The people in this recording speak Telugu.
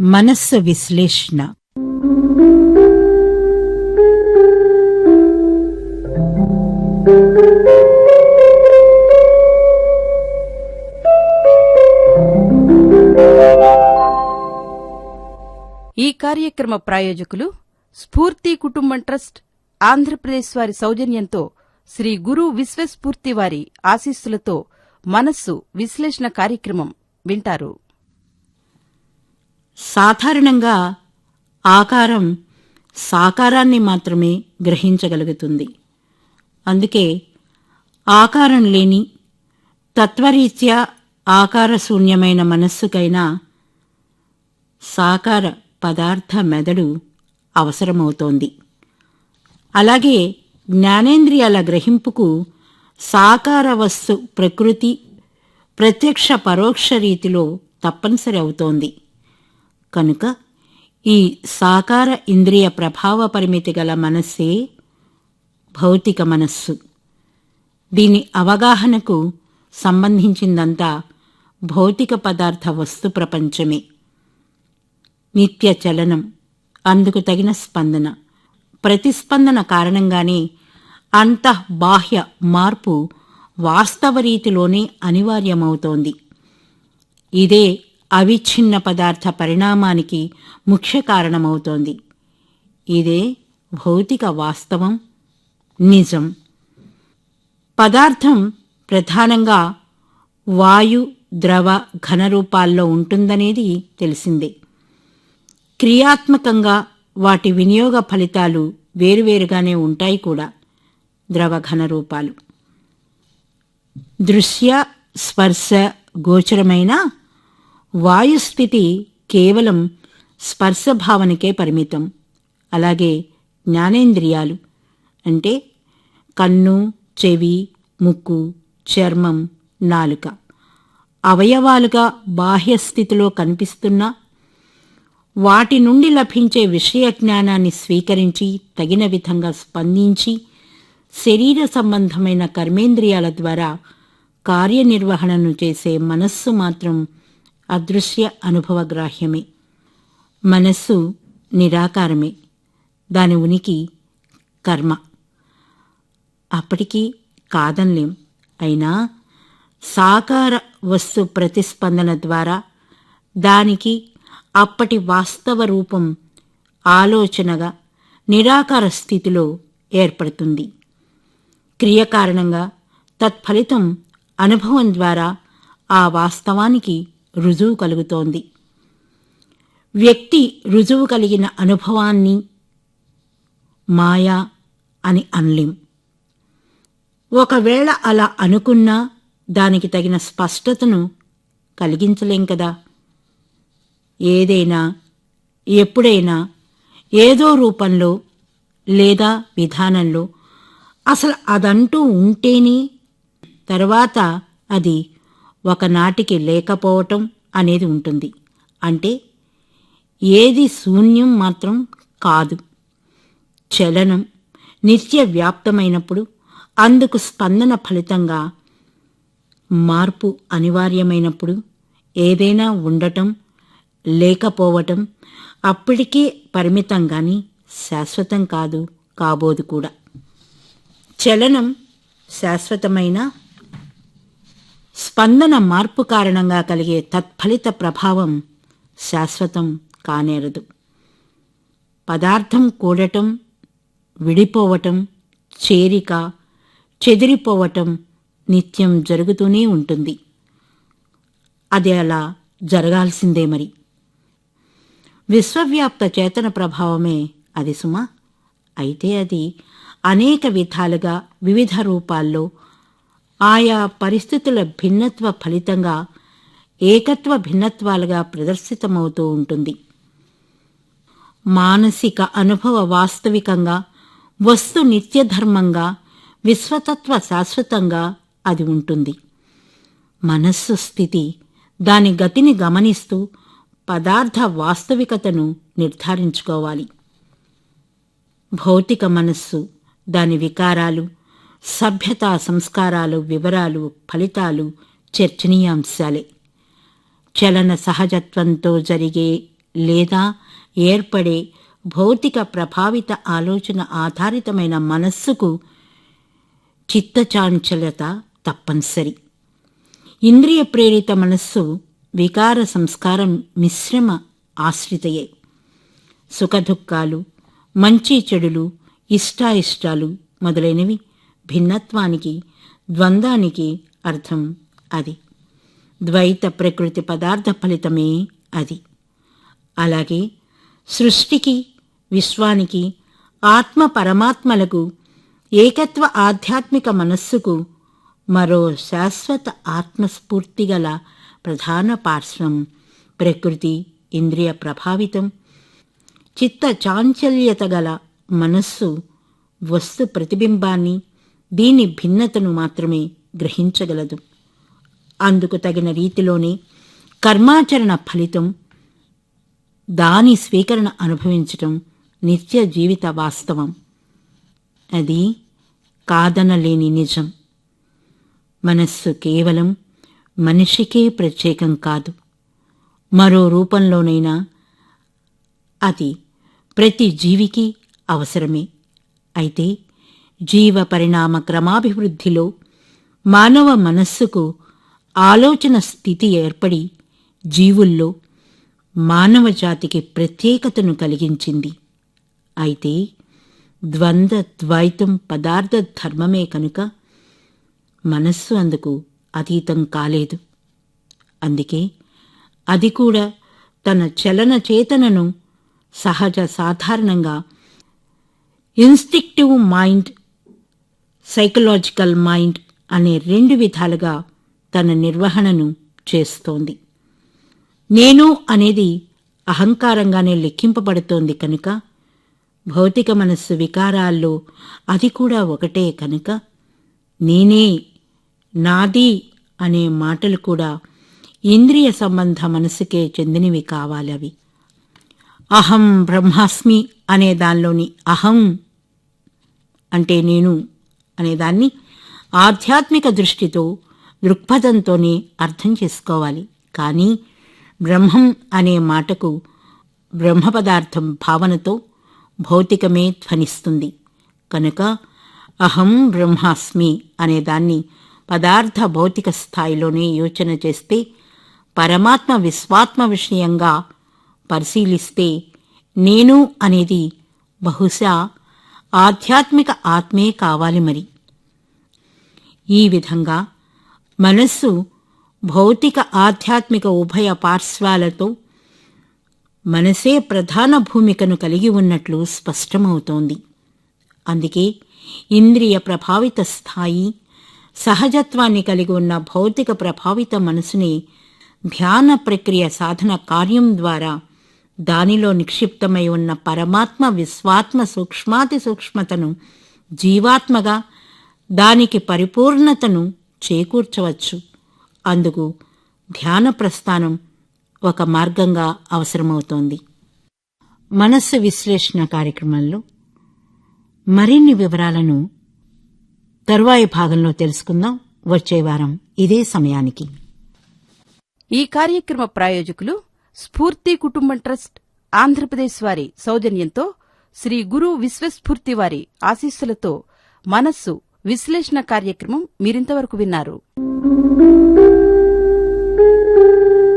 మనస్సు విశ్లేషణ. ఈ కార్యక్రమ ప్రాయోజకులు స్ఫూర్తి కుటుంబం ట్రస్ట్ ఆంధ్రప్రదేశ్ వారి సౌజన్యంతో శ్రీ గురు విశ్వస్ఫూర్తి వారి ఆశీస్సులతో మనస్సు విశ్లేషణ కార్యక్రమం వింటారు. సాధారణంగా ఆకారం సాకారాన్ని మాత్రమే గ్రహించగలుగుతుంది. అందుకే ఆకారం లేని తత్వరీత్యా ఆకారశూన్యమైన మనస్సుకైనా సాకార పదార్థ మెదడు అవసరమవుతోంది. అలాగే జ్ఞానేంద్రియాల గ్రహింపుకు సాకార వస్తు ప్రకృతి ప్రత్యక్ష పరోక్ష రీతిలో తప్పనిసరి అవుతోంది. కనుక ఈ సాకార ఇంద్రియ ప్రభావ పరిమితి గల మనస్సే భౌతిక మనస్సు. దీని అవగాహనకు సంబంధించిందంతా భౌతిక పదార్థ వస్తు ప్రపంచమే. నిత్య చలనం అందుకు తగిన స్పందన. ప్రతిస్పందన కారణంగానే అంతః బాహ్య మార్పు వాస్తవ రీతిలోనే అనివార్యమవుతోంది. ఇదే అవిచ్ఛిన్న పదార్థ పరిణామానికి ముఖ్య కారణమవుతోంది. ఇదే భౌతిక వాస్తవం. నిజం. పదార్థం ప్రధానంగా వాయు ద్రవ ఘన రూపాల్లో ఉంటుందనేది తెలిసిందే. క్రియాత్మకంగా వాటి వినియోగ ఫలితాలు వేరువేరుగానే ఉంటాయి కూడా ద్రవ ఘన రూపాలు. దృశ్య స్పర్శ గోచరమైన వాయుస్థితి కేవలం స్పర్శ భావనకే పరిమితం. అలాగే జ్ఞానేంద్రియాలు అంటే కన్ను చెవి ముక్కు చర్మం నాలుక. అవయవాలుగా బాహ్య స్థితిలో కనిపిస్తున్నా వాటి నుండి లభించే విషయ జ్ఞానాన్ని స్వీకరించి తగిన విధంగా స్పందించి శరీర సంబంధమైన కర్మేంద్రియాల ద్వారా కార్యనిర్వహణను చేసే మనస్సు మాత్రం అదృశ్య అనుభవగ్రాహ్యమే. మనస్సు నిరాకారమే. దాని ఉనికి కర్మ. అప్పటికీ కాదనలేం. అయినా సాకార వస్తు ప్రతిస్పందన ద్వారా దానికి అప్పటి వాస్తవ రూపం ఆలోచనగా నిరాకార స్థితిలో ఏర్పడుతుంది. క్రియ కారణంగా తత్ఫలితం అనుభవం ద్వారా ఆ వాస్తవానికి రుజువు కలుగుతోంది. వ్యక్తి రుజువు కలిగిన అనుభవాన్ని మాయా అని అనలేం. ఒకవేళ అలా అనుకున్నా దానికి తగిన స్పష్టతను కలిగించలేం కదా. ఏదైనా ఎప్పుడైనా ఏదో రూపంలో లేదా విధానంలో. అసలు అదంటూ ఉంటేనే తర్వాత అది ఒకనాటికి లేకపోవటం అనేది ఉంటుంది. అంటే ఏది శూన్యం మాత్రం కాదు. చలనం నిత్య వ్యాప్తమైనప్పుడు అందుకు స్పందన ఫలితంగా మార్పు అనివార్యమైనప్పుడు ఏదైనా ఉండటం లేకపోవటం అప్పటికే పరిమితం గాని శాశ్వతం కాదు కాబోదు కూడా. చలనం శాశ్వతమైన స్పందన మార్పు కారణంగా కలిగే తత్ఫలిత ప్రభావం శాశ్వతం కానేరదు. పదార్థం కూడటం విడిపోవటం చేరిక చెదిరిపోవటం నిత్యం జరుగుతూనే ఉంటుంది. అది అలా జరగాల్సిందే మరి. విశ్వవ్యాప్త చేతన ప్రభావమే అది సుమ. అయితే అది అనేక విధాలుగా వివిధ రూపాల్లో ఆయా పరిస్థితుల భిన్నత్వ ఫలితంగా ఏకత్వ భిన్నత్వాలుగా ప్రదర్శితమవుతూ ఉంటుంది. మానసిక అనుభవ వాస్తవికంగా వస్తు నిత్యధర్మంగా విశ్వతత్వ శాశ్వతంగా అది ఉంటుంది. మనస్సు స్థితి దాని గతిని గమనిస్తూ పదార్థ వాస్తవికతను నిర్ధారించుకోవాలి. భౌతిక మనస్సు దాని వికారాలు సభ్యతా సంస్కారాలు వివరాలు ఫలితాలు చర్చనీయాంశాలే. చలన సహజత్వంతో జరిగే లేదా ఏర్పడే భౌతిక ప్రభావిత ఆలోచన ఆధారితమైన మనస్సుకు చిత్తచాంచలత తప్పనిసరి. ఇంద్రియ ప్రేరిత మనస్సు వికార సంస్కారం మిశ్రమ ఆశ్రితయే. సుఖదుఖాలు మంచి చెడులు ఇష్టాయిష్టాలు మొదలైనవి భిన్నత్వానికి ద్వంద్వానికి అర్థం అది. ద్వైత ప్రకృతి పదార్థ ఫలితమే అది. అలాగే సృష్టికి విశ్వానికి ఆత్మ పరమాత్మలకు ఏకత్వ ఆధ్యాత్మిక మనస్సుకు మరో శాశ్వత ఆత్మస్ఫూర్తి గల ప్రధాన పార్శ్వం ప్రకృతి ఇంద్రియ ప్రభావితం. చిత్త చాంచల్యత గల మనస్సు వస్తు ప్రతిబింబాన్ని దీని భిన్నతను మాత్రమే గ్రహించగలదు. అందుకు తగిన రీతిలోనే కర్మాచరణ ఫలితం దాని స్వీకరణ అనుభవించటం నిత్య జీవిత వాస్తవం. అది కాదనలేని నిజం. మనస్సు కేవలం మనిషికే ప్రత్యేకం కాదు. మరో రూపంలోనైనా అది ప్రతి జీవికి అవసరమే. అయితే జీవ పరిణామ క్రమాభివృద్ధిలో మానవ మనస్సుకు ఆలోచన స్థితి ఏర్పడి జీవుల్లో మానవ జాతికి ప్రత్యేకతను కలిగించింది. అయితే ద్వంద్వ ద్వైతం పదార్థ ధర్మమే కనుక మనస్సు అందుకు అతీతం కాలేదు. అందుకే అది కూడా తన చలన చేతనను సహజ సాధారణంగా ఇన్స్టిక్టివ్ మైండ్ సైకలాజికల్ మైండ్ అనే రెండు విధాలుగా తన నిర్వహణను చేస్తోంది. నేను అనేది అహంకారంగానే లెక్కింపబడుతోంది కనుక భౌతిక మనస్సు వికారాల్లో అది కూడా ఒకటే కనుక నేనే నాది అనే మాటలు కూడా ఇంద్రియ సంబంధ మనసుకే చెందినవి కావాలి అహం బ్రహ్మాస్మి అనే దానిలోని అహం అంటే నేను అనేదాన్ని ఆధ్యాత్మిక దృష్టితో దృక్పథంతోనే అర్థం చేసుకోవాలి. కానీ బ్రహ్మం అనే మాటకు బ్రహ్మ పదార్థం భావనతో భౌతికమే ధ్వనిస్తుంది. కనుక అహం బ్రహ్మాస్మి అనేదాన్ని పదార్థ భౌతిక స్థాయిలోనే యోచన చేస్తే పరమాత్మ విశ్వాత్మ విషయంగా పరిశీలిస్తే నేను అనేది బహుశా ఆధ్యాత్మిక ఆత్మే కావాలి మరి. ఈ విధంగా మనస్సు భౌతిక ఆధ్యాత్మిక ఉభయ పార్శ్వాలతో మనసే ప్రధాన భూమికను కలిగి ఉన్నట్లు స్పష్టమవుతోంది. అందుకే ఇంద్రియ ప్రభావిత స్థాయి సహజత్వాన్ని కలిగి ఉన్న భౌతిక ప్రభావిత మనసుని ధ్యాన ప్రక్రియ సాధన కార్యం ద్వారా దానిలో నిక్షిప్తమై ఉన్న పరమాత్మ విశ్వాత్మ సూక్ష్మాతి సూక్ష్మతను జీవాత్మగా దానికి పరిపూర్ణతను చేకూర్చవచ్చు. అందుకు ధ్యాన ప్రస్థానం ఒక మార్గంగా అవసరమవుతోంది. మనస్సు విశ్లేషణ కార్యక్రమంలో మరిన్ని వివరాలను తరువాయి భాగంలో తెలుసుకుందాం. వచ్చే వారం ఇదే సమయానికి. ఈ కార్యక్రమ ప్రాయోజకులు స్ఫూర్తి కుటుంబం ట్రస్ట్ ఆంధ్రప్రదేశ్ వారి సౌజన్యంతో శ్రీ గురు విశ్వస్ఫూర్తి వారి ఆశీస్సులతో మనస్సు విశ్లేషణ కార్యక్రమం మీరింతవరకు విన్నారు.